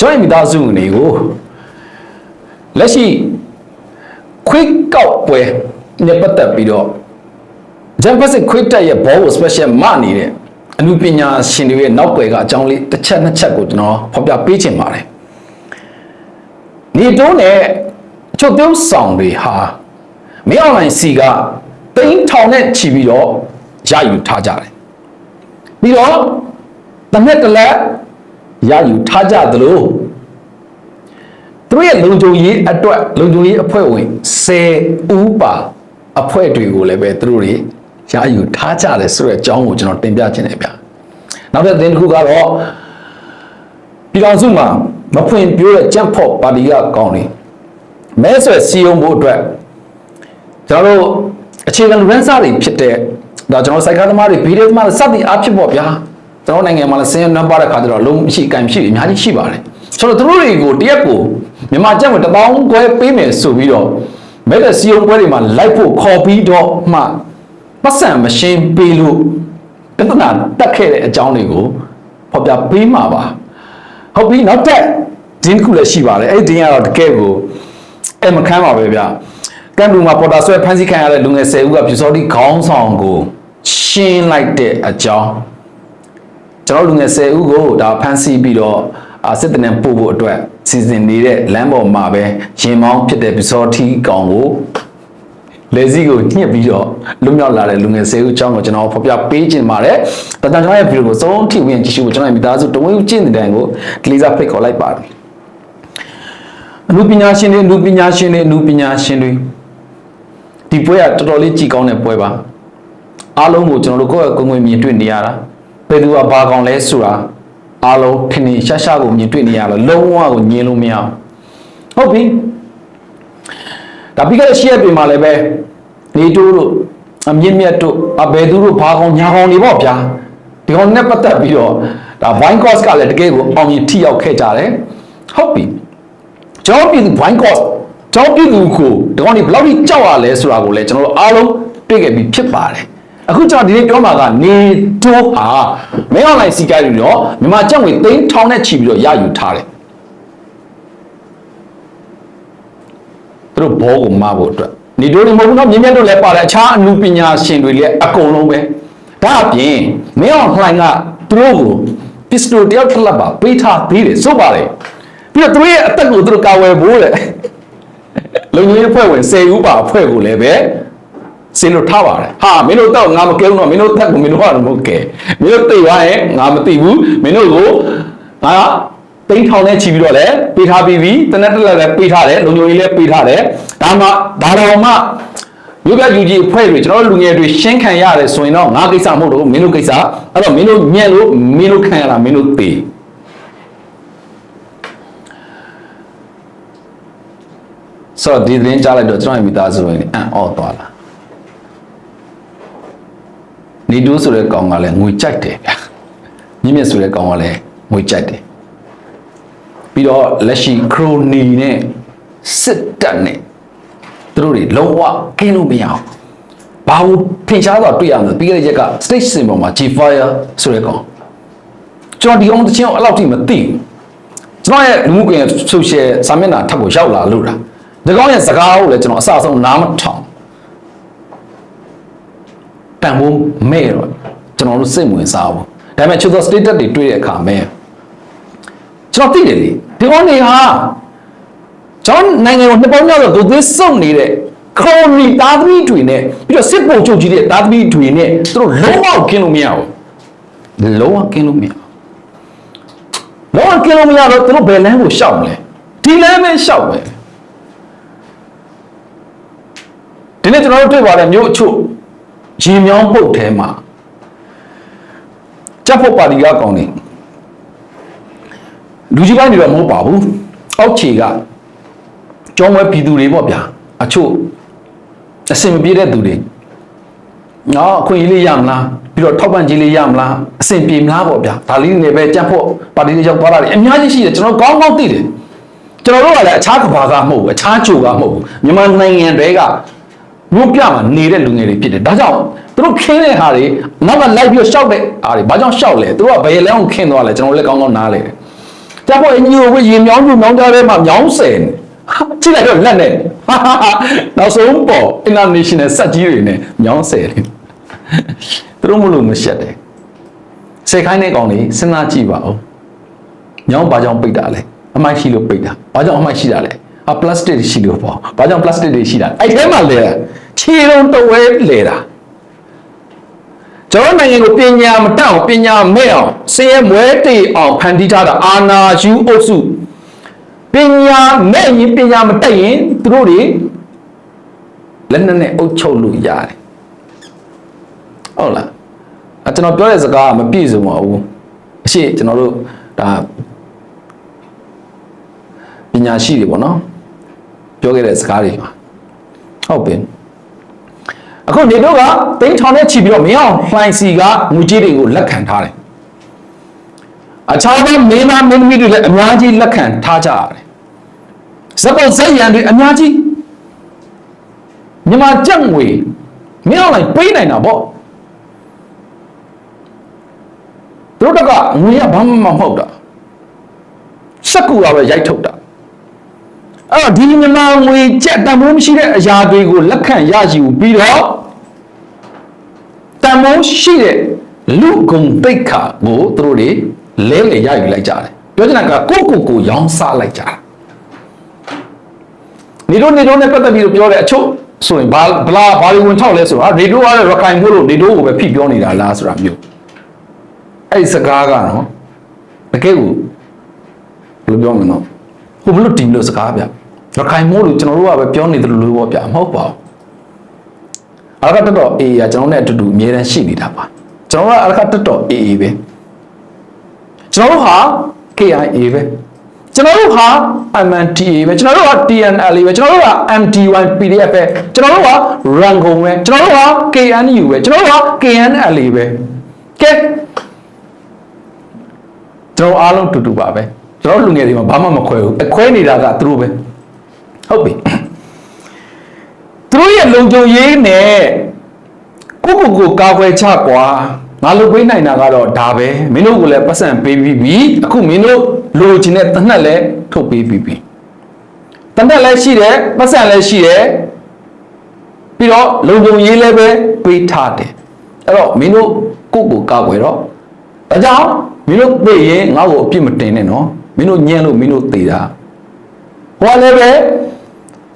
ကျွန်တော်မိသားစုဝင်တွေကိုလက်ရှိခွေးကောက်ပွဲနဲ့ပတ်သက်ပြီးတော့ဂျမ်ပစစ်ခွေးတက်ရဲ့ဘောကို special မနေတဲ့အမှုပညာရှင်တွေရဲ့နောက်ွယ်ကအကြောင်းလေးတစ်ချက်နှစ်ချက်ကိုကျွန်တော်ဖော်ပြပေးချင်ပါတယ်နေတိုးနဲ့ချုပ်ပြုံးဆောင်တွေဟာမင်းအွန်လိုင်းစီကတိန်းထောင်နဲ့ချီပြီးတော့ရယူထားကြတယ်ပြီးတော့တမက်တလက် ရယူထားကြသလိုသူတို့ရဲ့လုံခြုံရေးအတွက်လုံခြုံရေးအဖွဲ့ဝင်10ဦးပါအဖွဲ့တွေကိုလည်းပဲသူတို့တွေရယူထားကြတယ်ဆိုတဲ့အကြောင်းကိုကျွန်တော်တင်ပြခြင်းတယ်ဗျာနောက်တစ်သင်တစ်ခုကတော့ပြည်တော်စုမှာမဖွင့်ပြိုးတဲ့ကြက်ဖို့ပါတီကကောင်းနေမဲဆွယ်စီယုံဖို့အတွက်ကျွန်တော်တို့အခြေခံလူရန်စားတွေဖြစ်တဲ့ဒါကျွန်တော်စိုက်ကားသမားတွေဗီဒီယိုသမားတွေစသည်အားဖြစ်ပေါ့ဗျာ ကျွန်တော်နိုင်ငံမှာလည်းစင်းနံပါတ်တဲ့ခါကျတော့လုံးရှိကံဖြစ်အများကြီးရှိပါတယ်ဆိုတော့သူတို့တွေကိုတရက်ကိုမြန်မာကျပ်ဝင်1000ခွဲပေးမယ်ဆိုပြီးတော့မဲတဲ့စီယုံပွဲတွေမှာလိုက်ဖို့ခေါ်ပြီးတော့မှပတ်စံမရှင်းပေးလို့ပြဿနာတက်ခဲ့တဲ့အကြောင်းတွေကိုဖော်ပြပေးမှာပါဟုတ်ပြီနောက်တက်ဒင်းတစ်ခုလည်းရှိပါတယ်အဲ့ဒီဒင်းကတော့တကယ်ကိုအဲ့မခမ်းပါပဲဗျာကမ်ဘလူမှာပေါ်တာဆွဲဖမ်းဆီးခံရတဲ့လူငယ်10ဦးကပြူစောတိခေါင်းဆောင်ကိုရှင်းလိုက်တဲ့အကြောင်း ကျွန်တော်လူငယ်10ဦးကိုဒါဖမ်းဆီးပြီးတော့အာစစ်တနံပို့ဖို့အတွက်စီစဉ်နေတဲ့လမ်းပေါ်မှာပဲရင်မောင်းဖြစ်တဲ့ပြူစောတိကောင်ကိုလေစီကိုညှစ်ပြီးတော့လွတ်မြောက်လာတဲ့လူငယ်10ဦးအကြောင်းကိုကျွန်တော်ဖော်ပြပေးခြင်းပါတယ်။ဒါကြောင့်ကျွန်တော်ရဲ့ဗီဒီယိုကိုစုံထိဝင်ကြည့်ရှုဖို့ကျွန်တော်ရဲ့မိသားစုတဝင်းဦးကျင့်တဲ့တိုင်ကိုဒလီစာဖိတ်ခေါ်လိုက်ပါတယ်။အမှုပညာရှင်တွေအမှုပညာရှင်တွေအမှုပညာရှင်တွေဒီပွဲကတော်တော်လေးကြည်ကောင်းတဲ့ပွဲပါ။အားလုံးကိုကျွန်တော်တို့ကိုယ့်ရဲ့ကိုယ်ကိုယ်မြင်တွေ့နေရတာ ဘယ်သူကဘာကောင်လဲဆိုတာအားလုံးထင်ထင်ရှားရှားကိုမြင်တွေ့နေရတော့လုံးဝကိုညင်လို့မရအောင်။ဟုတ်ပြီ။ဒါပြီးခဲ့တဲ့ရှေ့ရက်ပြင်မှာလည်းပဲနေတိုးတို့အမြင့်မြတ်တို့အဘယ်သူတို့ဘာကောင်ညာကောင်တွေပေါ့ဗျာဒီကောင်နဲ့ပတ်သက်ပြီးတော့ဒါ wine cost ကလည်းတကယ်ကိုအောင်မြင်ထိရောက်ခဲ့ကြတယ်ဟုတ်ပြီကျွန်တော်ပြည်သူ wine cost ကျွန်တော်ပြည်သူကိုဒီကောင်တွေဘယ်လောက်ထိကြောက်ရလဲဆိုတာကိုလည်းကျွန်တော်တို့အားလုံးတွေ့ခဲ့ပြီးဖြစ်ပါတယ် အခုကျွန်တော်ဒီနေ့ပြောမှာကနေတိုးဟာမင်းအွန်လိုင်းစီကရီတော့မြန်မာကျပ်ငွေသိန်းထောင်နဲ့ချီပြီးတော့ရယူထားတယ်သူတို့ဘောကိုမဖို့အတွက်နေတိုးတွေမဟုတ်ဘူးနော်မြင်းမြတ်တို့လည်းပါတယ်အခြားအမှုပညာရှင်တွေလည်းအကုန်လုံးပဲဒါအပြင်မင်းအောင်လှိုင်ကသူတို့ကိုပစ္စတိုတယောက်တစ်လက်ပါပေးထားသေးတယ်ဆိုပါတယ်ပြီးတော့သူတို့ရဲ့အသက်ကိုသူတို့ကာဝယ်ဖို့တဲ့လုံငင်းအဖွဲ့ဝင်10ဦးပါအဖွဲ့ကိုလည်းပဲ စင်လို့ထားပါတယ်ဟာမင်းတို့တော့ငါမကဲဘူးတော့မင်းတို့တက်ကိုမင်းတို့ကတော့မဟုတ်ကဲမင်းတို့သိသွားရင်ငါမသိဘူးမင်းတို့ကိုငါတိန်းထောင်နဲ့ချီပြီးတော့လည်းပေးထားပြီးပြီတနက်တက်လည်းပေးထားတယ်လုံညိုကြီးလည်းပေးထားတယ်ဒါမှဒါတော်မှမြို့ပြယူကြီးအဖွဲ့တွေကျွန်တော်တို့လူငယ်တွေရှင်းခံရတယ်ဆိုရင်တော့ငါကိစ္စမဟုတ်တော့ဘူးမင်းတို့ကိစ္စအဲ့တော့မင်းတို့ညံ့လို့မင်းတို့ခံရတာမင်းတို့သိဆိုတော့ဒီသတင်းကြားလိုက်တော့ကျွန်တော်ရဲ့မိသားစုဝင်အံ့ဩသွားလာ နေတူးဆိုတဲ့ကောင်ကလည်းငွေကြိုက်တယ်ဗျာမြင့်မြတ်ဆိုတဲ့ကောင်ကလည်းငွေကြိုက်တယ်ပြီးတော့လက်ရှိခရိုနီနဲ့စစ်တပ်နဲ့သူတို့တွေလုံးဝကင်းလို့မရအောင်ဘာလို့ထင်ရှားတော့တွေ့ရမလဲပြီးခဲ့တဲ့ရက်က stage symbol မှာ G-Fire ဆိုတဲ့ကောင်ကျွန်တော်ဒီအောင်တချင်းအဲ့လောက်ထိမသိဘူးကျွန်တော်ရဲ့လူမှုကွန်ရက် social စာမျက်နှာထပ်ကိုရောက်လာလို့တာဒီကောင်ရဲ့စကားကိုလည်းကျွန်တော်အစအဆုံးနားမထောင် တန်ဖိုးမဲ့တော့ကျွန်တော်တို့စိတ်ဝင်စားဘူးဒါပေမဲ့ချူသော status တွေတွေ့တဲ့အခါမဲ့ကျွန်တော်သိတယ်လေဒီကောင်တွေဟာကျွန်တော်နိုင်ငံကိုနှစ်ပေါင်းများစွာကိုသေးစုံနေတဲ့ခရိုနီသားသမီးတွေနဲ့ပြီးတော့စစ်ပုံချုပ်ကြီးတဲ့သားသမီးတွေနဲ့သူတို့လုံးဝကင်းလို့မရဘူးလုံးဝကင်းလို့မရဘူးလုံးဝကင်းလို့မရတော့သူတို့ဘယ်လမ်းကိုရှောက်မလဲဒီလမ်းပဲရှောက်ပဲဒီနေ့ကျွန်တော်တို့တွေ့ပါတဲ့မြို့အချို့ ရေမြောင်းပုတ်ထဲမှာကြက်ဖို့ပါတီကကောင်းနေလူကြီးပိုင်းတွေတော့မဟုတ်ပါဘူးအောက်ခြေကကျောင်းဝဲပြည်သူတွေပေါ့ဗျာအချို့အစင်မပြေတဲ့သူတွေနော်အခွင့်အရေးလေးရမလားပြီးတော့ထောက်ပံ့ခြင်းလေးရမလားအစင်ပြေမလားပေါ့ဗျာဒါလေးတွေပဲကြက်ဖို့ပါတီတွေရောက်သွားတာတွေအများကြီးရှိတယ်ကျွန်တော်ကောင်းကောင်းသိတယ်ကျွန်တော်တို့ကလည်းအခြားကဘာကမဟုတ်ဘူးအခြားကြိုကမဟုတ်ဘူးမြန်မာနိုင်ငံတွေက မြို့ပြမှာနေတဲ့လူငယ်တွေဖြစ်တယ်ဒါကြောင့်သူတို့ခင်းတဲ့ဟာတွေနောက်ကလိုက်ပြီးရှောက်တဲ့ဟာတွေဘာကြောင့်ရှောက်လဲသူတို့ကဘယ်လဲအောင်ခင်းသွားလဲကျွန်တော်လည်းကောင်းကောင်းနားလဲတယ်ကြက်ပေါ်အညီကိုပဲရေမြောင်းမှုမြောင်းကြတဲ့မှာမြောင်းဆယ်နေဟာကြည့်လိုက်တော့လက်နဲ့ဟာဟာဟာနောက်ဆုံးပေါ် international စက်ကြီးတွေနဲ့မြောင်းဆယ်နေသူတို့မလို့မရှက်တယ်စေခိုင်းတဲ့ကောင်လေးစဉ်းစားကြည့်ပါဦးမြောင်းဘာကြောင့်ပိတ်တာလဲအမိုက်ရှိလို့ပိတ်တာဘာကြောင့်အမိုက်ရှိတာလဲ အပလတ်စတစ်ရှိလို့ပေါ့ဘာကြောင့်ပလတ်စတစ်တွေရှိတာအဲ့ထဲမှာလဲခြေလုံးတဝဲလဲတာကျွန်တော်နိုင်ငံကိုပညာမတတ်အောင်ပညာမဲ့အောင်စင်ရဲမွဲတေအောင်ဖန်တီးထားတာအာနာယူအုပ်စုပညာမဲ့ရင်ပညာမတတ်ရင်သူတို့တွေလက်နက်နဲ့အုပ်ချုပ်လို့ရတယ်ဟုတ်လားအကျွန်တော်ပြောတဲ့စကားကမပြည့်စုံပါဘူးအရှိကျွန်တော်တို့ဒါပညာရှိတွေပေါ့နော် ပြောခဲ့တဲ့စကားတွေပါဟုတ်ပြီအခုနေတော့ကတိန်းထောင်နဲ့ချီပြီးတော့မင်းအောင်လှိုင်စီကငွေကြေးတွေကိုလက်ခံထားတယ်အခြားသောမင်းသားမင်းသမီးတွေလည်းအများကြီးလက်ခံထားကြရတယ်ဇက်ပေါ်ဇက်ရန်တွေအများကြီးမြန်မာကြက်ငွေမင်းအောင်လှိုင်ပေးနိုင်တာပေါ့သူတို့ကငွေကဘာမှမဟုတ်တာစက်ကူကပဲရိုက်ထုတ်တာ အဲ့တော့ဒီမြန်မာငွေကြက်တန်ဖိုးမရှိတဲ့အရာတွေကိုလက်ခံရယူပြီးတော့တန်ဖိုးရှိတဲ့လူကုန်တိတ်ခါကိုသူတို့တွေလဲလေရယူလိုက်ကြတယ်ပြောချင်တာကကိုယ့်ကိုယ်ကိုရောင်းစားလိုက်ကြတာနေတို့နေတို့နဲ့ပတ်သက်ပြီးတော့ပြောတဲ့အချို့ဆိုရင်ဘာဘလာဘာတွေဝင်ထောက်လဲဆိုတော့နေတို့ကလည်းရခိုင်မို့လို့နေတို့ကိုပဲဖိပြောနေတာလားဆိုတာမျိုးအဲ့ဒီစကားကနော်တကယ်ကိုဘယ်လိုပြောမလဲနော်ဟိုဘလို့တင်လို့စကားဗျ ရခိုင်မို့လို့ကျွန်တော်တို့ကပဲပြောနေတယ်လို့ပေါ့ဗျမဟုတ်ပါဘူးအရကတတော်အေးရကျွန်တော်နဲ့အတူတူအမြဲတမ်းရှိနေတာပါကျွန်တော်ကအရကတတော်အေးအေးပဲကျွန်တော်တို့ဟာ KIA ပဲကျွန်တော်တို့ဟာ MNTA ပဲကျွန်တော်တို့ဟာ TNL ပဲကျွန်တော်တို့ဟာ MT1 PDF ပဲကျွန်တော်တို့ဟာ Rango ပဲကျွန်တော်တို့ဟာ KNU ပဲကျွန်တော်တို့ဟာ KNL ပဲကဲကျွန်တော်အားလုံးတူတူပါပဲကျွန်တော်လူငယ်တွေမှာဘာမှမခွဲဘူးအခွဲနေတာကသူတို့ပဲ ဟုတ်ပြီသူတို့ရဲ့လုံခြုံရေးနဲ့ကိုကိုကိုကာကွယ်ချကွာငါလုပ်ပေးနိုင်တာကတော့ဒါပဲမင်းတို့ကိုလည်းပတ်စံပေးပြီးပြီအခုမင်းတို့လိုချင်တဲ့တနက်လည်းထုတ်ပေးပြီးပြီတနက်လည်းရှိတယ်ပတ်စံလည်းရှိတယ်ပြီးတော့လုံခြုံရေးလည်းပဲပေးထားတယ်အဲ့တော့မင်းတို့ကိုကိုကာကွယ်တော့ဒါကြောင့်မင်းတို့သိရင်ငါ့ကိုအပြစ်မတင်နဲ့နော်မင်းတို့ညံ့လို့မင်းတို့သိတာဟောလည်းပဲ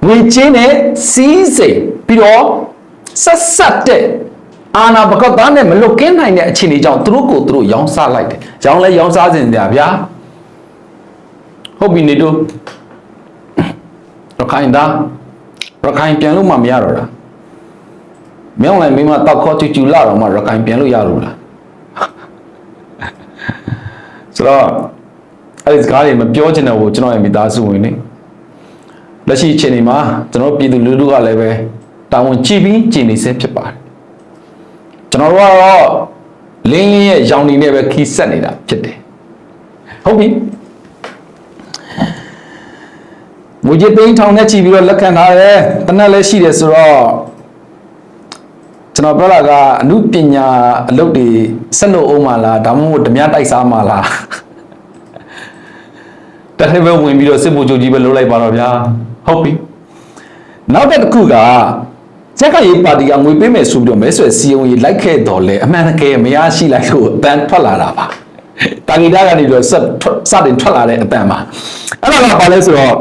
ငွေချင်းနဲ့စီးစိမ်ပြီးတော့ဆက်ဆက်တဲ့အာနာဘကတ်သားနဲ့မလွတ်ကင်းနိုင်တဲ့အခြေအနေကြောင့်သူတို့ကိုသူတို့ရောင်းစားလိုက်တယ်။ရောင်းလဲရောင်းစားစင်တယ်ဗျာ။ဟုတ်ပြီနေတို့ရခိုင်သားရခိုင်ပြန်လို့မှမရတော့တာ။မြောင်းလိုက်မိမတောက်ခေါ်ချူချူလာတော့မှရခိုင်ပြန်လို့ရလို့လား။ဆိုတော့အဲ့ဒီစကားတွေမပြောချင်တဲ့ဟိုကျွန်တော်ရဲ့မိသားစုဝင်နေ လက်ရှိအခြေအနေမှာကျွန်တော်ပြည်သူလူထုကလည်းပဲတာဝန်ကြည့်ပြီးကြည်နေစေဖြစ်ပါတယ်ကျွန်တော်တို့ကတော့လင်းလင်းရဲ့ရောင်နေနဲ့ပဲခီးဆက်နေတာဖြစ်တယ်ဟုတ်ပြီမူကြီးသိန်းထောင်နဲ့ကြည့်ပြီးတော့လက်ခံထားတယ်တနက်လည်းရှိတယ်ဆိုတော့ကျွန်တော်ပြောတာကအမှုပညာအလုပ်တွေဆက်လို့အောင်မလားဒါမှမဟုတ်ဓမြတိုက်စားမလားတစ်ထည့်ပဲဝင်ပြီးတော့စစ်ဗိုလ်ချုပ်ကြီးပဲလုပ်လိုက်ပါတော့ဗျာ ဟုတ်ပြီနောက်တစ်ခုကချက်ကရေးပါတီကငွေပေးမယ်ဆိုပြီးတော့မဲဆွယ်စီယုံရေးလိုက်ခဲ့တော်လဲအမှန်တကယ်မရရှိလိုက်လို့အတန်ထွက်လာတာပါတာဂီတာကနေတော့စစတင်ထွက်လာတဲ့အတန်ပါအဲ့ဒါကဘာလဲဆိုတော့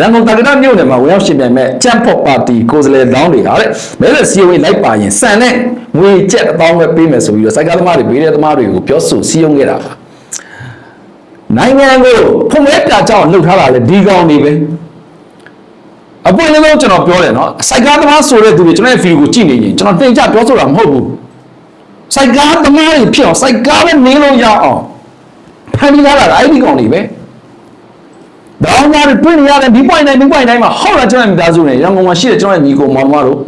ရန်ကုန်တာဂီတာမြို့နယ်မှာဝင်ရောက်ရှင်ပြိုင်မဲ့ချမ်ဖော့ပါတီကိုယ်စားလှယ်လောင်းတွေဟာတဲ့မဲဆွယ်စီယုံရေးလိုက်ပါရင်စံနဲ့ငွေကျက်အပေါင်းပဲပေးမယ်ဆိုပြီးတော့စိုက်ကားသမားတွေဘေးတဲ့သမားတွေကိုပြောဆိုစီယုံခဲ့တာပါနိုင်ငံကိုဖုံးမဲပြကြောင်းလှုပ်ထားတာလေဒီကောင်တွေပဲ အပွင့်လေးလုံးကျွန်တော်ပြောတယ်နော်စိုက်ကားသမားဆိုတဲ့သူတွေကျွန်တော်ရဲ့ဗီဒီယိုကိုကြည့်နေရင်ကျွန်တော်တင်ကြပြောဆိုတာမဟုတ်ဘူးစိုက်ကားသမားတွေဖြစ်အောင်စိုက်ကားပဲနင်းလို့ရအောင်ဖန်ပြီးလာတာအဲ့ဒီကောင်တွေပဲတောင်းသားတွေတွေ့နေရတယ်ဒီ point တိုင်းဒီ point တိုင်းမှာဟောက်လာကျွန်တော်မိသားစုနေရန်ကုန်မှာရှိတဲ့ကျွန်တော်ရဲ့ညီကိုမောင်မတို့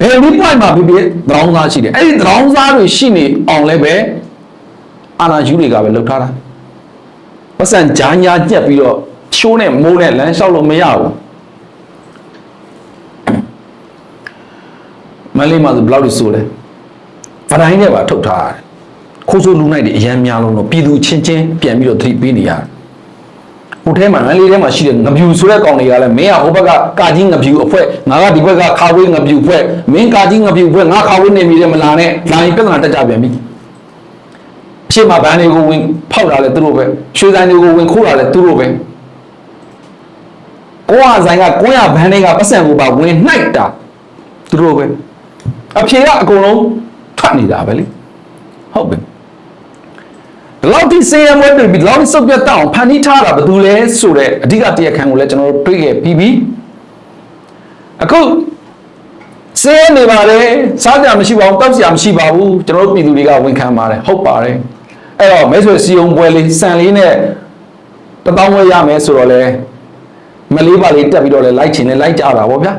ဘယ်ဒီ point မှာဖြစ်ဖြစ်တောင်းသားရှိတယ်အဲ့ဒီတောင်းသားတွေရှိနေအောင်လည်းပဲအာနာယူတွေကပဲလှုပ်ထားတာပတ်စံဂျာညာညက်ပြီးတော့ချိုးနဲ့မိုးနဲ့လမ်းလျှောက်လို့မရဘူး မလေးမှာဆိုဘယ်လောက်ဒီဆိုလဲဗတိုင်းနဲ့ပါထုတ်ထားရတယ်ခိုးဆိုးလူနိုင်တွေအရန်များလုံးတော့ပြည်သူချင်းချင်းပြန်ပြီးတော့ထိပေးနေရတယ်ဟိုထဲမှာမန်လေးထဲမှာရှိတဲ့ငပြူဆိုတဲ့ကောင်တွေကလည်းမင်းကဟိုဘက်ကကာကြီးငပြူအဖွဲ့ငါကဒီဘက်ကခါဝေးငပြူအဖွဲ့မင်းကာကြီးငပြူအဖွဲ့ငါခါဝေးနေပြီတဲ့မလာနဲ့လာရင်ပြဿနာတက်ကြပြန်ပြီအရှိမဘန်းတွေကိုဝင်ဖောက်တာလဲသူတို့ပဲရွှေဆိုင်တွေကိုဝင်ခိုးတာလဲသူတို့ပဲကိုရဆိုင်ကကိုရဘန်းတွေကပတ်စံကိုပါဝင်နှိုက်တာသူတို့ပဲ အဖြေကအကုန်လုံးထွက်နေတာပဲလေဟုတ်ပြီဒီလောက်ဒီစေရမွေးပြီးဒီလောက်စုပ်ပြတ်တောင်းဖန်တီးထားတာဘယ်သူလဲဆိုတဲ့အဓိကတရားခံကိုလည်းကျွန်တော်တို့တွေးခဲ့ပြီးပြီအခုစေးနေပါလေစားကြမရှိပါဘူးတောက်စရာမရှိပါဘူးကျွန်တော်တို့ပြည်သူတွေကဝန်ခံပါတယ်ဟုတ်ပါတယ်အဲ့တော့မဲဆွေစီယုံပွဲလေးစံလေးနဲ့တပေါင်းဝဲရမယ်ဆိုတော့လေမလေးပါလေးတက်ပြီးတော့လေလိုက်ချင်လေလိုက်ကြတာဗောဗျာ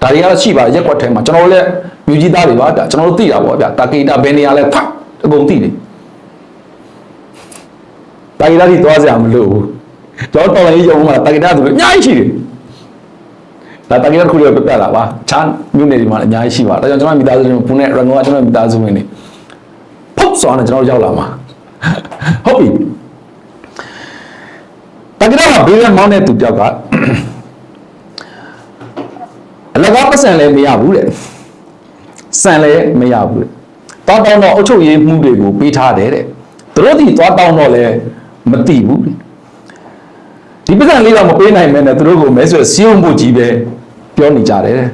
ဒါတွေကတော့ရှိပါရက်ကွက်ထဲမှာကျွန်တော်တို့လည်း မြူကြီးသားတွေပါဗျာကျွန်တော်တို့သိတာဗောဗျာတာကေတာဘယ်နေရာလဲဖတ်အကုန်သိတယ်တာကေတာတွေသွားစရာမလိုဘူးကျွန်တော်တော်ရင်ရုံမှာတာကေတာဆိုအများကြီးရှိတယ်ဒါတာကေတာတစ်ခုလေးပြတ်လာပါချားမြို့နယ်တွေမှာလည်းအများကြီးရှိပါဒါကြောင့်ကျွန်တော်မိသားစုတွေပူနဲ့ရန်ကုန်ကကျွန်တော်မိသားစုဝင်တွေဖုတ်စွာနဲ့ကျွန်တော်ရောက်လာမှာဟုတ်ပြီတကယ်တော့ဘေးကမောင်းတဲ့သူပြောက်ကအလကားပတ်စံလည်းမရဘူးတဲ့ စံလည်းမရဘူးတဲ့တောင်းတောင်းတော့အုတ်ချုပ်ရေးမှုတွေကိုပေးထားတယ်တဲ့သူတို့ဒီသွားတောင်းတော့လည်းမသိဘူးတဲ့ဒီပတ်စံလေးတော့မပေးနိုင်မဲနဲ့သူတို့ကိုမဲဆွဲစီးုံဖို့ကြီးပဲပြောနေကြတယ်တဲ့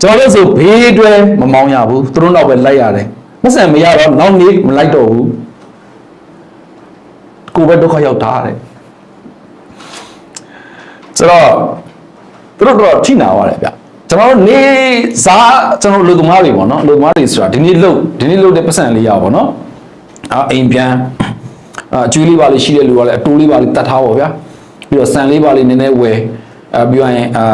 ကျွန်တော်တို့ဆိုဘေးတွဲမမောင်းရဘူးသူတို့တော့ပဲလိုက်ရတယ်ပတ်စံမရတော့နောက်နေ့မလိုက်တော့ဘူးကိုယ်ပဲဒုက္ခရောက်တာတဲ့ဆိုတော့သူတို့တော့ထိနာသွားတယ်ဗျ ကျွန်တော်တို့နေစားကျွန်တော်လူသမားတွေပေါ့နော်လူသမားတွေဆိုတာဒီနေ့လို့ဒီနေ့လို့တဲ့ပတ်စံလေးရပါပေါ့နော်အာအိမ်ပြန်အာကျွေးလေးပါလေးရှိတဲ့လူကလည်းအတိုးလေးပါလေးတတ်ထားပါဗျာပြီးတော့ဆန်လေးပါလေးနည်းနည်းဝယ်အာပြီးရင်အာ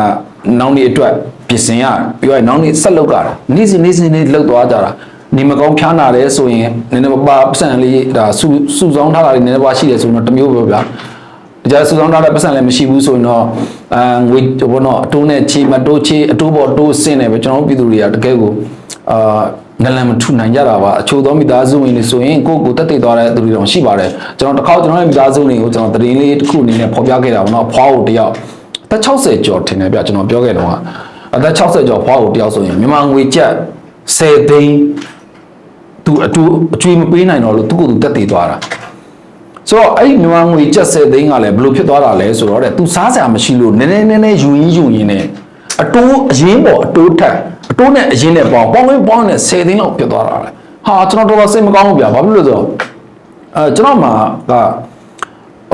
နောက်နေ့အတွက်ပြင်ဆင်ရပြီးတော့နောက်နေ့ဆက်လုပ်ကြတာနေ့စဉ်နေ့စဉ်နေ့လောက်သွားကြတာနေမကောင်းဖျားနာတယ်ဆိုရင်နည်းနည်းပါပတ်စံလေးဒါစုစုဆောင်းထားတာလေးနည်းနည်းပါရှိတယ်ဆိုတော့တစ်မျိုးပဲဗျာ ကြာစုဆောင်ထားတဲ့ပတ်စံလည်းမရှိဘူးဆိုရင်တော့အာငွေဘောတော့အတိုးနဲ့ချေမတိုးချေအတိုးပေါ်တိုးဆင်းတယ်ပဲကျွန်တော်တို့ပြည်သူတွေကတကယ်ကိုအာနလန်မထုနိုင်ကြတာပါအချို့သောမိသားစုဝင်တွေဆိုရင်ကိုယ့်ကိုတက်တည်သွားတဲ့သူတွေတော့ရှိပါတယ်ကျွန်တော်တစ်ခေါက်ကျွန်တော်ရဲ့မိသားစုတွေကိုကျွန်တော်တရင်လေးတစ်ခုအနေနဲ့ဖော်ပြခဲ့တာပေါ့နော်ဖွားကိုတယောက်အသက်60ကျော်ထင်တယ်ဗျကျွန်တော်ပြောခဲ့တော့အသက်60ကျော်ဖွားကိုတယောက်ဆိုရင်မြန်မာငွေကျပ်10သိန်းသူအတူအကျွေးမပေးနိုင်တော့လို့သူကသူတက်တည်သွားတာ ဆိုတော့အဲ့ဒီမြန်မာငွေကျပ်ဆယ်သိန်းကလည်းဘယ်လိုဖြစ်သွားတာလဲဆိုတော့တဲ့သူစားစရာမရှိလို့နည်းနည်းနည်းနည်းယူရင်းယူရင်းနဲ့အတိုးအရင်ပေါ်အတိုးထက်အတိုးနဲ့အရင်နဲ့ပေါင်းပေါင်းလေးပေါင်းနဲ့ဆယ်သိန်းလောက်ဖြစ်သွားတာလေဟာကျွန်တော်တော်တော်စိတ်မကောင်းဘူးဗျာဘာဖြစ်လို့လဲဆိုတော့အဲကျွန်တော်မှာက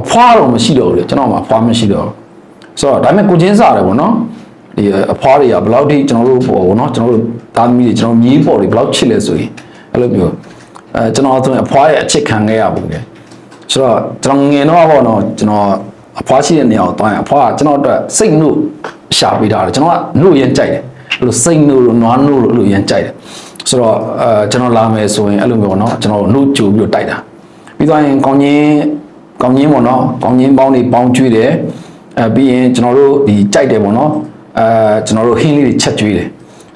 အဖွားတော့မရှိတော့ဘူးလေကျွန်တော်မှာဖွားမရှိတော့ဘူးဆိုတော့ဒါပေမဲ့ကိုချင်းစားတယ်ပေါ့နော်ဒီအဖွားတွေကဘယ်လောက်ထိကျွန်တော်တို့ပေါ့ဗောနော်ကျွန်တော်တို့သားသမီးတွေကျွန်တော်မြေးပေါ်တွေဘယ်လောက်ချစ်လဲဆိုရင်အဲ့လိုမျိုးအဲကျွန်တော်ဆိုရင်အဖွားရဲ့အချစ်ခံခဲ့ရဘူးလေ ဆိုတော့ကျွန်တော်ငယ်တော့ပေါ့နော်ကျွန်တော်အဖွားရှိတဲ့နေရာကိုတွားရင်အဖွားကကျွန်တော်အတွက်စိတ်နှုတ်ရှာပေးတာတယ်ကျွန်တော်ကနှုတ်ရင်ကြိုက်တယ်အဲ့လိုစိတ်နှုတ်လို့နွားနှုတ်လို့အဲ့လိုရင်ကြိုက်တယ်ဆိုတော့အဲကျွန်တော်လာမယ်ဆိုရင်အဲ့လိုမျိုးပေါ့နော်ကျွန်တော်နှုတ်ကြိုပြီးတော့တိုက်တာပြီးသွားရင်ကောင်းချင်းကောင်းချင်းပေါ့နော်ကောင်းချင်းပေါင်းတွေပေါင်းကျွေးတယ်အဲပြီးရင်ကျွန်တော်တို့ဒီကြိုက်တယ်ပေါ့နော်အဲကျွန်တော်တို့ဟင်းလေးတွေချက်ကျွေးတယ်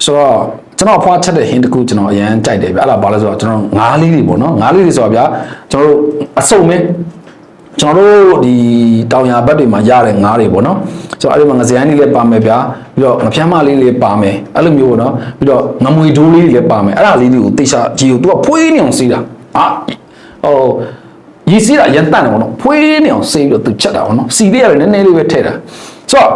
ဆိုတော့ ကျွန်တော်ဖွားချက်တဲ့ဟင်းတစ်ခုကျွန်တော်အရန်ကြိုက်တယ်ဗျအဲ့ဒါဘာလဲဆိုတော့ကျွန်တော်ငါးလေးတွေပေါ့နော်ငါးလေးတွေဆိုတော့ဗျာကျွန်တော်တို့အစုံပဲကျွန်တော်တို့ဒီတောင်ရဘက်တွေမှာရတဲ့ငါးတွေပေါ့နော်ဆိုတော့အဲ့ဒီမှာငစရိုင်းလေးလည်းပါမယ်ဗျာပြီးတော့ငဖြမ်းမလေးလေးပါမယ်အဲ့လိုမျိုးပေါ့နော်ပြီးတော့ငမွေဒိုးလေးတွေလည်းပါမယ်အဲ့ဒါလေးတွေကိုတေချာကြည့်ကို तू ကဖွေးနေအောင်စီးတာအာဟိုရည်စီးတာရန်တန့်တယ်ပေါ့နော်ဖွေးနေအောင်စီးပြီးတော့ तू ချက်တာပေါ့နော်စီလေးရတယ်နည်းနည်းလေးပဲထည့်တာဆိုတော့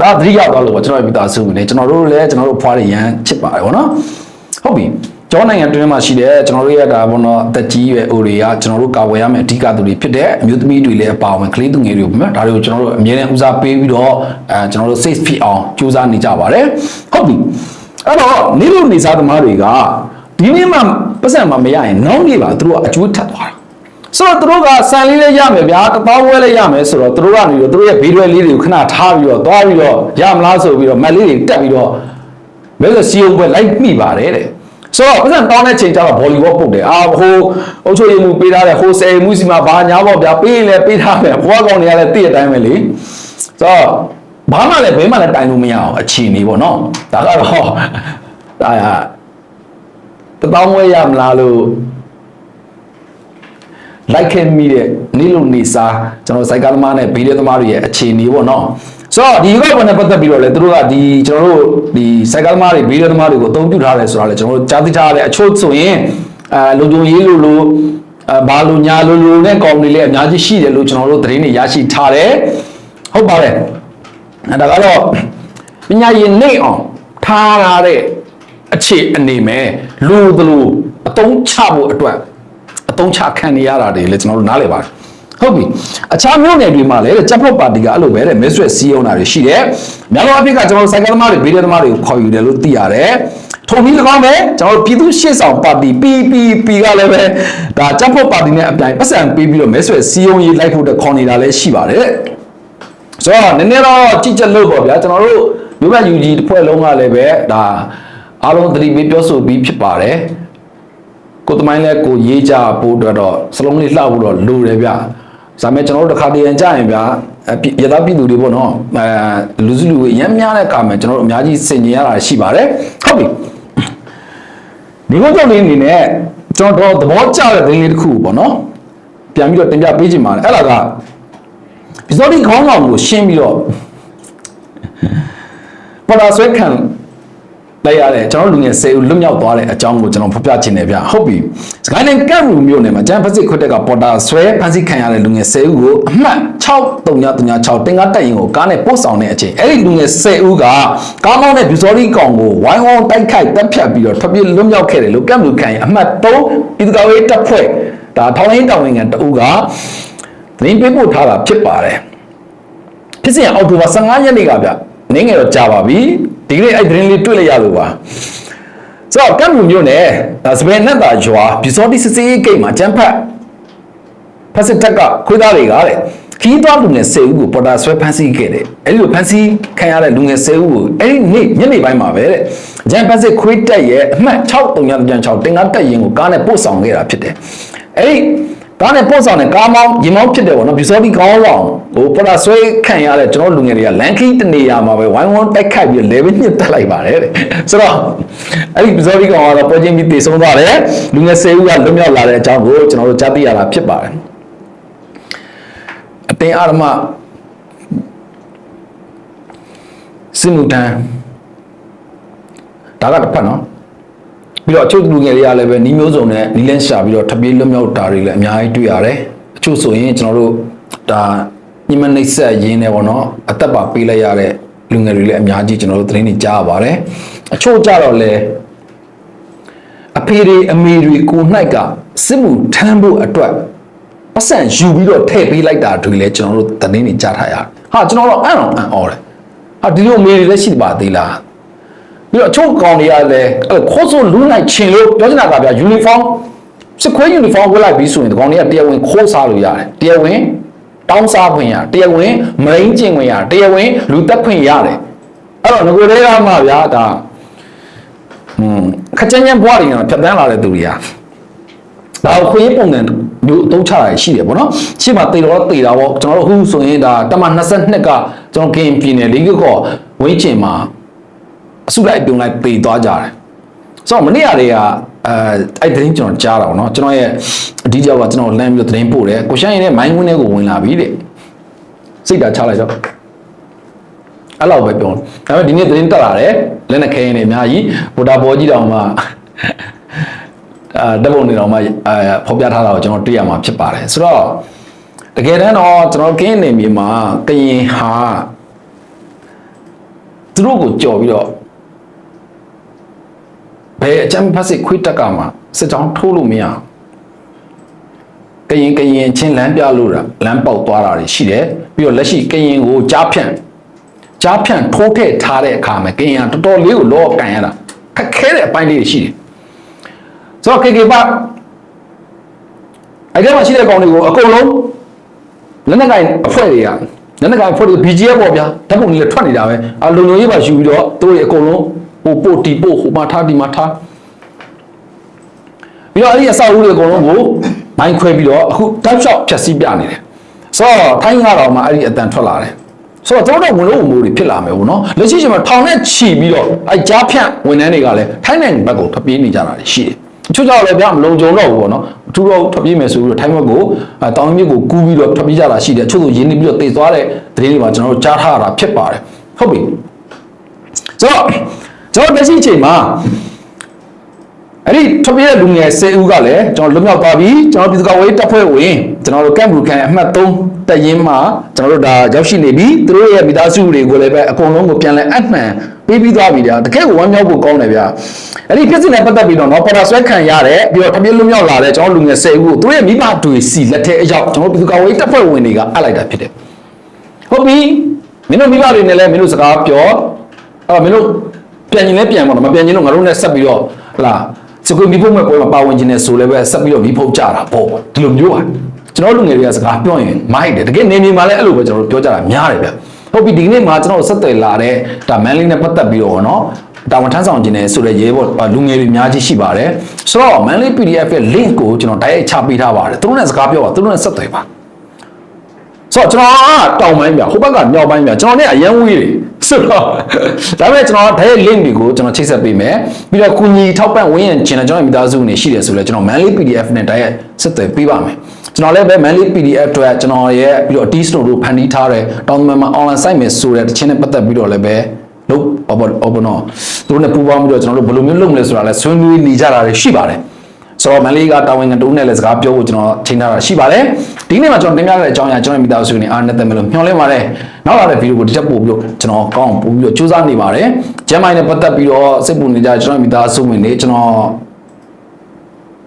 ဒါသတိရသွားလို့ပေါ့ကျွန်တော်မိသားစုဝင်နေကျွန်တော်တို့လည်းကျွန်တော်တို့ဖွားရရန်ချစ်ပါတယ်ပေါ့နော်ဟုတ်ပြီကျောင်းနိုင်ငံတွင်းမှာရှိတဲ့ကျွန်တော်တို့ရဲ့ဒါပေါ့နော်အသက်ကြီးရွယ်အိုတွေကကျွန်တော်တို့ကာဝယ်ရမယ့်အဓိကသူတွေဖြစ်တဲ့အမျိုးသမီးတွေလည်းအပါဝင်ကလေးသူငယ်တွေပေါ့နော်ဒါတွေကိုကျွန်တော်တို့အမြဲတမ်းဦးစားပေးပြီးတော့အဲကျွန်တော်တို့ safe ဖြစ်အောင်ကြိုးစားနေကြပါတယ်ဟုတ်ပြီအဲ့တော့နေလို့နေစားသမားတွေကဒီနေ့မှပတ်စံမှမရရင်နောက်နေ့ပါသူတို့ကအကျိုးထပ်သွားတာ ဆိုတော့သူတို့ကဆန်လေးလေးရမယ်ဗျာတပေါင်းဝဲလေးရမယ်ဆိုတော့သူတို့ကနေတော့သူတို့ရဲ့ဘေးရွယ်လေးတွေကိုခဏထားပြီးတော့သွားပြီးတော့ရမလားဆိုပြီးတော့မက်လေးတွေတက်ပြီးတော့မဲဆိုစီယုံပွဲလိုက်မိပါတယ်တဲ့ဆိုတော့ပတ်စံတောင်းတဲ့ချိန်ကျတော့ဗော်လီဘောပုတ်တယ်အာဟိုအုတ်ချိုရီမှုပေးထားတယ်ဟိုဆယ်မှုစီမှာဘာညာပေါ့ဗျာပေးရင်လည်းပေးထားမယ်ဘွားကောင်တွေကလည်းတည့်တဲ့အတိုင်းပဲလေဆိုတော့ဘာမှလည်းဘဲမှလည်းတိုင်လို့မရအောင်အခြေအနေပေါ့နော်ဒါကတော့ဒါကတပေါင်းဝဲရမလားလို့ လိုက်ခဲ့မိတဲ့နေ့လိုနေစားကျွန်တော်စိုက်ကားသမားနဲ့ဘေးရဲသမားတွေရဲ့အခြေအနေပေါ့နော်ဆိုတော့ဒီရွေးကောက်ပွဲနဲ့ပတ်သက်ပြီးတော့လေသူတို့ကဒီကျွန်တော်တို့ဒီစိုက်ကားသမားတွေဘေးရဲသမားတွေကိုအသုံးပြုထားတယ်ဆိုတာလေကျွန်တော်တို့ကြားသိထားရတယ်အချို့ဆိုရင်အဲလုံခြုံရေးလိုလိုအဲဘာလိုညာလိုလိုနဲ့ကော်မတီလေးအများကြီးရှိတယ်လို့ကျွန်တော်တို့သတင်းတွေရရှိထားတယ်ဟုတ်ပါတယ်အဲဒါကတော့ပညာရည်နေအောင်ထားရတဲ့အခြေအနေမဲ့လူတို့လိုအတုံးချဖို့အတွက် အတုံးချခံနေရတာတွေလည်းကျွန်တော်တို့နားလည်ပါတယ်ဟုတ်ပြီအခြားမျိုးနယ်တွေမှာလည်းကြက်ဖို့ပါတီကအဲ့လိုပဲတဲ့မဲဆွဲစီးအောင်တာတွေရှိတယ်များသောအားဖြင့်ကကျွန်တော်တို့စိုက်ကသမားတွေဗီဒီယိုသမားတွေကိုခေါ်ယူတယ်လို့သိရတယ်ထုံပြီး၎င်းပဲကျွန်တော်တို့ပြည်သူ့ရှေ့ဆောင်ပါတီ PPP ကလည်းပဲဒါကြက်ဖို့ပါတီနဲ့အပြိုင်ပတ်စံပေးပြီးတော့မဲဆွဲစီးအောင်ရေးလိုက်ဖို့အတွက်ခေါ်နေတာလည်းရှိပါတယ်တဲ့ဆိုတော့နည်းနည်းတော့ကြည့်ချက်လို့ပေါ့ဗျာကျွန်တော်တို့မြို့ဘက် UG တစ်ဖွဲ့လုံးကလည်းပဲဒါအားလုံးသတိပေးပြောဆိုပြီးဖြစ်ပါတယ် ကိုယ်သမိုင်းလဲကိုရေးကြဖို့အတွက်တော့စလုံးလေးလှဖို့တော့လိုတယ်ဗျဒါပေမဲ့ကျွန်တော်တို့တစ်ခါတည်းရန်ကြရင်ဗျာအပြရသပြည်သူတွေပေါ့နော်အဲလူစုလူဝေးရမ်းများတဲ့အခါမှာကျွန်တော်တို့အများကြီးစင်ကြင်ရတာရှိပါတယ်ဟုတ်ပြီဒီကုန်းကြောင့်လေးအနေနဲ့ကျွန်တော်တို့သဘောကျတဲ့သတင်းလေးတစ်ခုပေါ့နော်ပြန်ပြီးတော့တင်ပြပေးချင်ပါတယ်အဲ့ဒါကပစ္စည်းခေါင်းဆောင်ကိုရှင်းပြီးတော့ပေါ်လာဆွဲခံ လိုက်ရတယ်ကျွန်တော်လူငယ်10ဦးလွတ်မြောက်သွားတဲ့အကြောင်းကိုကျွန်တော်ဖော်ပြချင်တယ်ဗျဟုတ်ပြီစကိုင်းတိုင်းကတ်ရူမြို့နယ်မှာကျန်ဖက်စစ်ခွတ်တက်ကပေါ်တာဆွဲဖမ်းဆီးခံရတဲ့လူငယ်10ဦးကိုအမှတ်6336တင်ကားတက်ရင်ကိုကားနဲ့ပို့ဆောင်တဲ့အချိန်အဲ့ဒီလူငယ်10ဦးကကားမောင်းတဲ့ပစ္စည်းကောင်ကိုဝိုင်းဝန်းတိုက်ခိုက်တပ်ဖြတ်ပြီးတော့ထွက်ပြေးလွတ်မြောက်ခဲ့တယ်လို့ကတ်ရူခံရင်အမှတ်3ပြည်သူ့ကာကွယ်ရေးတပ်ဖွဲ့ဒါထောင်ရင်းတောင်ဝင်ငံတအူးကသတင်းပေးပို့ထားတာဖြစ်ပါတယ်ဖြစ်စဉ်အောက်တိုဘာ15ရက်နေ့ကဗျနင်းငယ်တော့ကြာပါပြီ ဒီကနေ့အဲ့သတင်းလေးတွေ့လိုက်ရလို့ပါဆိုတော့ကမ်ဘူမျိုးနဲ့စပယ်နက်တာရွာပီစောတိစစ်စေးဂိတ်မှာကျန်းဖတ်ဖက်စစ်တက်ကခွေးသားတွေကတဲ့ခီးသွားလူငယ်10ဦးကိုပေါ်တာဆွဲဖမ်းဆီးခဲ့တယ်အဲ့ဒီလိုဖမ်းဆီးခံရတဲ့လူငယ်10ဦးကိုအဲ့ဒီနေ့ညနေပိုင်းမှာပဲတဲ့ဂျန်ဖက်စစ်ခွေးတက်ရဲ့အမှတ်6336တင်ကားတက်ရင်ကိုကားနဲ့ပို့ဆောင်ခဲ့တာဖြစ်တယ်အဲ့ဒီ ကားနဲ့ပို့ဆောင်တဲ့ကားမောင်းရင်မောင်းဖြစ်တယ်ပေါ့နော်ဘီစောတိကောင်းလောင်ဟိုပေါ်တာဆွဲခံရတဲ့ကျွန်တော်လူငယ်တွေကလန်ခီတနေရာမှာပဲဝိုင်းဝန်းတိုက်ခိုက်ပြီး level ညှစ်တက်လိုက်ပါတယ်တဲ့ဆိုတော့အဲ့ဒီဘီစောတိကောင်ကတော့ပေါ်ချင်းပြီးတည်ဆုံးသွားတယ်လူငယ်10ဦးကလွတ်မြောက်လာတဲ့အကြောင်းကိုကျွန်တော်တို့ကြားသိရတာဖြစ်ပါတယ်အတင်းအာရမစင်မူတန်ဒါကတစ်ဖက်နော် ပြီးတော့အချို့လူငယ်တွေကလည်းပဲနီးမျိုးစုံနဲ့နီးလန်းရှာပြီးတော့ထပ်ပြေးလွတ်မြောက်တာတွေလည်းအများကြီးတွေ့ရတယ်အချို့ဆိုရင်ကျွန်တော်တို့ဒါညမနှိမ့်ဆက်ရင်းနေပေါ့နော်အသက်ပါပေးလိုက်ရတဲ့လူငယ်တွေလည်းအများကြီးကျွန်တော်တို့သတင်းတွေကြားရပါတယ်အချို့ကြတော့လည်းအဖေတွေအမေတွေကို၌ကစစ်မှုထမ်းဖို့အတွက်ပတ်စံယူပြီးတော့ထည့်ပေးလိုက်တာတွေလည်းကျွန်တော်တို့သတင်းတွေကြားထားရတယ်ဟာကျွန်တော်တို့အံ့အောင်အံ့ဩတယ်ဟာဒီလိုအမေတွေလည်းရှိပါသေးလား ပြီးတော့အချို့ကောင်တွေကလည်းအဲ့ခိုးဆိုလူလိုက်ချင်လို့ပြောချင်တာကဗျာယူနီဖောင်းစစ်ခွေးယူနီဖောင်းဝတ်လိုက်ပြီးဆိုရင်ဒီကောင်တွေကတရားဝင်ခိုးစားလို့ရတယ်တရားဝင်တောင်းစားခွင့်ရတရားဝင်မရင်းကျင်ခွင့်ရတရားဝင်လူတက်ခွင့်ရတယ်အဲ့တော့ငကိုတွေကမှဗျာဒါဟွန်းခက်ချမ်းချမ်းဘွားတွေကတော့ဖြတ်တန်းလာတဲ့သူတွေကဒါကိုခွေးပုံစံမျိုးအသုံးချတာရှိတယ်ပေါ့နော်ရှေ့မှာတေတော့တေတာပေါ့ကျွန်တော်တို့အခုဆိုရင်ဒါတမ22ကကျွန်တော်ကင်ပြည်နယ်လေးကောဝင်းကျင်မှာ အစုလိုက်ပြုံလိုက်ပေသွားကြတယ်ဆိုတော့မနေ့ကလေးကအဲအဲ့သတင်းကျွန်တော်ကြားတာပေါ့နော်ကျွန်တော်ရဲ့အဒီကြောက်ကကျွန်တော်လမ်းပြီးတော့သတင်းပို့တယ်ကိုရှိုင်းရဲ့မိုင်းဝင်းထဲကိုဝင်လာပြီတဲ့စိတ်ဓာတ်ချလိုက်တော့အဲ့လောက်ပဲပြောဒါပေမဲ့ဒီနေ့သတင်းတက်လာတယ်လက်နဲ့ခဲရင်နေအများကြီးဗိုလ်တာဘောကြီးတောင်မှအာတပ်ပုံနေတော်မှအဲဖော်ပြထားတာကိုကျွန်တော်တွေ့ရမှာဖြစ်ပါတယ်ဆိုတော့တကယ်တမ်းတော့ကျွန်တော်ကင်းနေမြေမှာကရင်ဟာသူတို့ကိုကြော်ပြီးတော့ ဘယ်အချမ်းဖတ်စစ်ခွေးတက်ကမှစစ်ကြောင်းထိုးလို့မရအောင်ကရင်ကရင်ချင်းလမ်းပြလို့တာလမ်းပေါက်သွားတာတွေရှိတယ်ပြီးတော့လက်ရှိကရင်ကိုကြားဖြန့်ကြားဖြန့်ထိုးထည့်ထားတဲ့အခါမှာကရင်ကတော်တော်လေးကိုလောကန်ရတာခက်ခဲတဲ့အပိုင်းလေးတွေရှိတယ်ဆိုတော့ကေကေပါအဲ့ဒီမှာရှိတဲ့ကောင်တွေကိုအကုန်လုံးလက်နက်ကင်အဖွဲ့တွေကလက်နက်ကင်အဖွဲ့တွေ BGF ပေါ့ဗျာဓာတ်ပုံတွေလည်းထွက်နေတာပဲအလုံလုံရေးပါယူပြီးတော့သူတို့တွေအကုန်လုံး ဟိုပို့တီပို့ဟိုမှာထားဒီမှာထားပြီးတော့အဲ့ဒီအဆောက်အဦတွေအကုန်လုံးကိုမိုင်းခွဲပြီးတော့အခုတောက်လျှောက်ဖြတ်စည်းပြနေတယ်ဆိုတော့ထိုင်းကတော့မှအဲ့ဒီအတန်ထွက်လာတယ်ဆိုတော့တို့တော့ဝင်လို့ဝင်လို့တွေဖြစ်လာမယ်ဘောနော်လက်ရှိချိန်မှာထောင်နဲ့ချီပြီးတော့အဲ့ကြားဖြန့်ဝန်ထမ်းတွေကလည်းထိုင်းနိုင်ငံဘက်ကိုထွက်ပြေးနေကြတာရှိတယ်ချို့ကြောင့်လည်းဗျာမလုံခြုံတော့ဘူးပေါ့နော်အထူးတော့ထွက်ပြေးမယ်ဆိုပြီးတော့ထိုင်းဘက်ကိုအဲတောင်မြစ်ကိုကူးပြီးတော့ထွက်ပြေးကြတာရှိတယ်အချို့ဆိုရင်းနှီးပြီးတော့တေသွားတဲ့သတင်းတွေမှာကျွန်တော်တို့ကြားထားရတာဖြစ်ပါတယ်ဟုတ်ပြီဆိုတော့ ကျွန်တော်လက်ရှိအချိန်မှာအဲ့ဒီထွက်ပြေးတဲ့လူငယ်10ဦးကလည်းကျွန်တော်လွတ်မြောက်သွားပြီကျွန်တော်ပြည်သူ့ကာကွယ်ရေးတပ်ဖွဲ့ဝင်ကျွန်တော်တို့ကမ်ဘူကန်အမှတ်3တပ်ရင်းမှာကျွန်တော်တို့ဒါရောက်ရှိနေပြီသူတို့ရဲ့မိသားစုတွေကိုလည်းပဲအကုန်လုံးကိုပြန်လဲအမှန်ပေးပြီးသွားပြီဗျာတကယ်ကိုဝမ်းမြောက်ဖို့ကောင်းတယ်ဗျာအဲ့ဒီဖြစ်စဉ်နဲ့ပတ်သက်ပြီးတော့เนาะပေါ်တာဆွဲခံရတဲ့ပြီးတော့ထွက်ပြေးလွတ်မြောက်လာတဲ့ကျွန်တော်လူငယ်10ဦးကိုသူတို့ရဲ့မိဘတွေစီလက်ထက်အရောက်ကျွန်တော်ပြည်သူ့ကာကွယ်ရေးတပ်ဖွဲ့ဝင်တွေကအပ်လိုက်တာဖြစ်တယ်ဟုတ်ပြီမင်းတို့မိဘတွေနဲ့လည်းမင်းတို့စကားပြောအဲ့မင်းတို့ ပြန်ရင်လည်းပြန်ပါတော့မပြန်ရင်တော့ငါတို့နဲ့ဆက်ပြီးတော့ဟလာစကူမိဖို့မဲ့ပွဲမှာပါဝင်ခြင်းနဲ့ဆိုလည်းပဲဆက်ပြီးတော့မိဖို့ကြတာပေါ့ဒီလိုမျိုးပါကျွန်တော်လူငယ်တွေကစကားပြောရင်မိုက်တယ်တကယ်နေမြေမှာလည်းအဲ့လိုပဲကျွန်တော်တို့ပြောကြတာများတယ်ဗျဟုတ်ပြီဒီကနေ့မှာကျွန်တော်ဆက်သွယ်လာတဲ့ဒါမန်လေးနဲ့ပတ်သက်ပြီးတော့เนาะတာဝန်ထမ်းဆောင်ခြင်းနဲ့ဆိုတဲ့ရဲဘော်လူငယ်တွေအများကြီးရှိပါတယ်ဆိုတော့ Manly PDF ရဲ့ link ကိုကျွန်တော်တိုက်ရိုက်ချပေးထားပါတယ်သူတို့နဲ့စကားပြောပါသူတို့နဲ့ဆက်သွယ်ပါ ဆိုတော့ကျွန်တော်ကတောင်ပိုင်းပြဟိုဘက်ကမြောက်ပိုင်းပြကျွန်တော်နဲ့အရန်ဝေးတယ်ဆိုတော့ဒါပေမဲ့ကျွန်တော်ဓာတ်ရိုက် link တွေကိုကျွန်တော်ချိတ်ဆက်ပေးမယ်ပြီးတော့ကုညီထောက်ပံ့ဝင်းရံခြင်းနဲ့ကျွန်တော်မိသားစုနေရှိတယ်ဆိုလဲကျွန်တော် Manly PDF နဲ့ဓာတ်ရိုက်ဆက်သွယ်ပေးပါမယ်ကျွန်တော်လည်းပဲ Manly PDF အတွက်ကျွန်တော်ရဲ့ပြီးတော့ D-Store တို့ဖန်တီးထားတဲ့တောင်သမမှာ online site မှာဆိုတဲ့တခြင်းနဲ့ပတ်သက်ပြီးတော့လည်းပဲလို့ဘောဘောဘောနော်သူတို့နဲ့ပူးပေါင်းပြီးတော့ကျွန်တော်တို့ဘယ်လိုမျိုးလုပ်မလဲဆိုတာလည်းဆွေးနွေးနေကြတာတွေရှိပါတယ် ဆိုတော့မန်လေးကတာဝန်ခံတူနဲ့လည်းစကားပြောဖို့ကျွန်တော်ချိန်ထားတာရှိပါတယ်ဒီနေ့မှာကျွန်တော်တင်ပြတဲ့အကြောင်းအရာကျွန်တော်မိသားစုနေအားနဲ့တက်မယ်လို့မျှော်လင့်ပါတယ်နောက်လာတဲ့ဗီဒီယိုကိုတစ်ချက်ပို့ပြီးတော့ကျွန်တော်ကောင်းအောင်ပို့ပြီးတော့စူးစမ်းနေပါတယ်ကျမ်းမိုင်းနဲ့ပတ်သက်ပြီးတော့စိတ်ပူနေကြကျွန်တော်မိသားစုဝင်တွေကျွန်တော်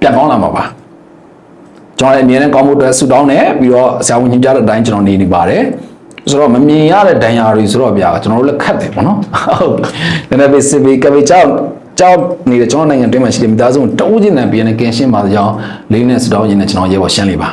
ပြန်ကောင်းလာမှာပါကျွန်တော်လည်းအမြဲတမ်းကောင်းဖို့အတွက်ဆုတောင်းနေပြီးတော့ဆရာဝန်ညွှန်ကြားတဲ့အတိုင်းကျွန်တော်နေနေပါတယ်ဆိုတော့မမြင်ရတဲ့ဒဏ်ရာတွေဆိုတော့ဗျာကျွန်တော်တို့လည်းခတ်တယ်ပေါ့နော်ဟုတ်ပြီနည်းနည်းပဲစစ်ပြီးကပေကြောက် ကြောက်နေတဲ့ကျွန်တော်နိုင်ငံတွင်းမှာရှိတဲ့မိသားစုတအုပ်ချင်းနဲ့ပြန်နေကင်းရှင်းပါကြောင်းလေးနဲ့ဆုတောင်းရင်းနဲ့ကျွန်တော်ရေပေါ်ရှင်းလေးပါ